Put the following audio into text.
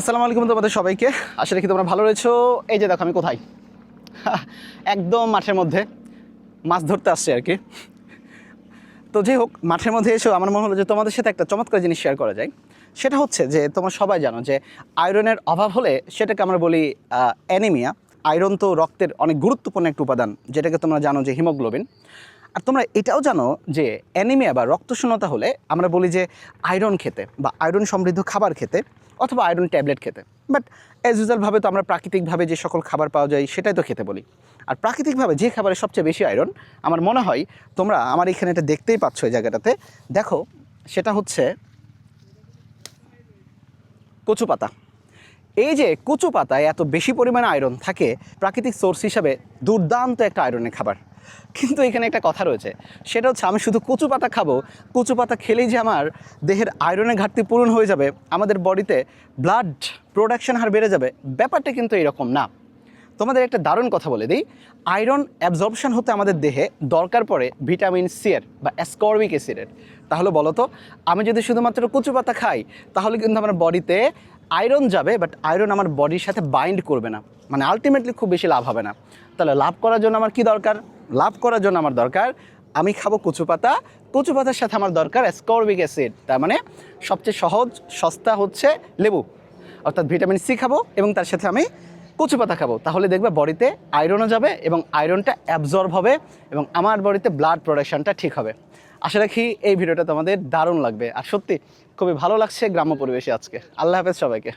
আসসালামু আলাইকুম তোমাদের সবাইকে। আশা রাখি তোমরা ভালো রয়েছো। এই যে দেখো, আমি কোথায়? একদম মাঠের মধ্যে মাছ ধরতে আসছে আর কি। তো যাই হোক, মাঠের মধ্যে এসেও আমার মনে হলো যে তোমাদের সাথে একটা চমৎকার জিনিস শেয়ার করা যায়। সেটা হচ্ছে যে তোমরা সবাই জানো যে আয়রনের অভাব হলে সেটাকে আমরা বলি অ্যানিমিয়া আয়রন তো রক্তের অনেক গুরুত্বপূর্ণ একটা উপাদান, যেটাকে তোমরা জানো যে হিমোগ্লোবিন আর তোমরা এটাও জানো যে অ্যানিমিয়া বা রক্তশূন্যতা হলে আমরা বলি যে আয়রন খেতে বা আয়রন সমৃদ্ধ খাবার খেতে অথবা আয়রন ট্যাবলেট খেতে। বাট অ্যাজ ইউজুয়ালভাবে তো আমরা প্রাকৃতিকভাবে যে সকল খাবার পাওয়া যায় সেটাই তো খেতে বলি। আর প্রাকৃতিকভাবে যে খাবারে সবচেয়ে বেশি আয়রন আমার মনে হয় তোমরা আমার এখানে এটা দেখতেই পাচ্ছ এই জায়গাটাতে। দেখো, সেটা হচ্ছে কচু পাতা এই যে কচু পাতায় এত বেশি পরিমাণে আয়রন থাকে, প্রাকৃতিক সোর্স হিসাবে দুর্দান্ত একটা আয়রনের খাবার। কিন্তু এখানে একটা কথা রয়েছে, সেটা হচ্ছে আমি শুধু কচু পাতা খাব, কচু পাতা খেলেই যে আমার দেহের আয়রনের ঘাটতি পূরণ হয়ে যাবে, আমাদের বডিতে ব্লাড প্রোডাকশন হার বেড়ে যাবে, ব্যাপারটা কিন্তু এরকম না। তোমাদের একটা দারুণ কথা বলে দিই আয়রন অ্যাবজর্পশন হতে আমাদের দেহে দরকার পড়ে ভিটামিন সি এর বা অ্যাসকর্বিক অ্যাসিডের তাহলে বলো তো, আমি যদি শুধুমাত্র কচু পাতা খাই, তাহলে কিন্তু আমার বডিতে আয়রন যাবে বাট আয়রন আমার বডির সাথে বাইন্ড করবে না। মানে আলটিমেটলি খুব বেশি লাভ হবে না। তাহলে লাভ করার জন্য আমার কি দরকার? লাভ করার জন্য আমার দরকার, আমি খাব কচু পাতা কচু পাতার সাথে আমার দরকার স্কর্বিক অ্যাসিড তার মানে সবচেয়ে সহজ, সস্তা হচ্ছে লেবু। অর্থাৎ ভিটামিন সি খাব এবং তার সাথে আমি কচু পাতা খাব। তাহলে দেখবে বডিতে আয়রনও যাবে এবং আয়রনটা অ্যাবজর্ব হবে এবং আমার বডিতে ব্লাড প্রোডাকশানটা ঠিক হবে। আশা রাখি এই ভিডিওটা তোমাদের দারুণ লাগবে। আর সত্যি, খুবই ভালো লাগছে গ্রাম্য পরিবেশে আজকে। আল্লাহ হাফেজ সবাইকে।